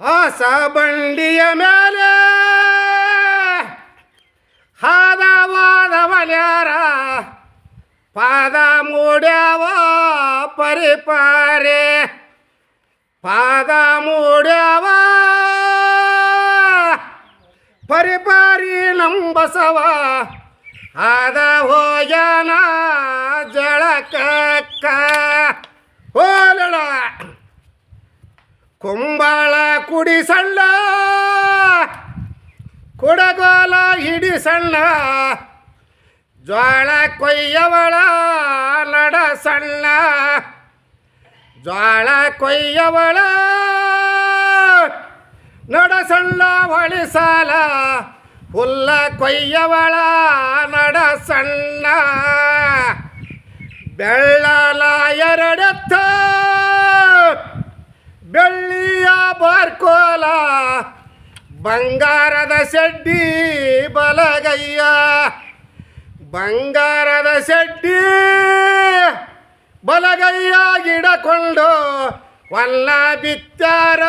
ಹೊಸ ಬಂಡಿಯ ಮೇಲೆ ಹಾದವಾದವನ್ಯಾರ ಪಾದ ಮೂಡ್ಯಾವ ಪರಿಪಾರೆ. ಪಾದ ಮೂಡ್ಯಾವ ಪರಿಪಾರಿ ನಂಬಸವ ಆದ ಹೋಗ್ಯಾನ ಜಳಕಕ್ಕ. ಕುಂಬಾಳ ಕುಡಿ ಸಣ್ಣ, ಕುಡಗೋಲ ಹಿಡಿ ಸಣ್ಣ, ಜ್ವಾಳ ಕೊಯ್ಯವಳ ನಡ ಸಣ್ಣ, ಜ್ವಾಳ ಕೊಯ್ಯವಳ ನಡ ಸಣ್ಣ ಹೊಳಿ ಹುಲ್ಲ ಕೊಯ್ಯವಳ ನಡ ಸಣ್ಣ. ಬೆಳ್ಳಲ ಎರಡೆತ್ತ ಬಂಗಾರದ ಶೆಡ್ಡಿ ಬಲಗಯ್ಯ. ಬಂಗಾರದ ಶೆಡ್ಡಿ ಬಲಗೈಯ ಗಿಡಕೊಂಡು ವಲ್ಲ ಬಿತ್ತಾರ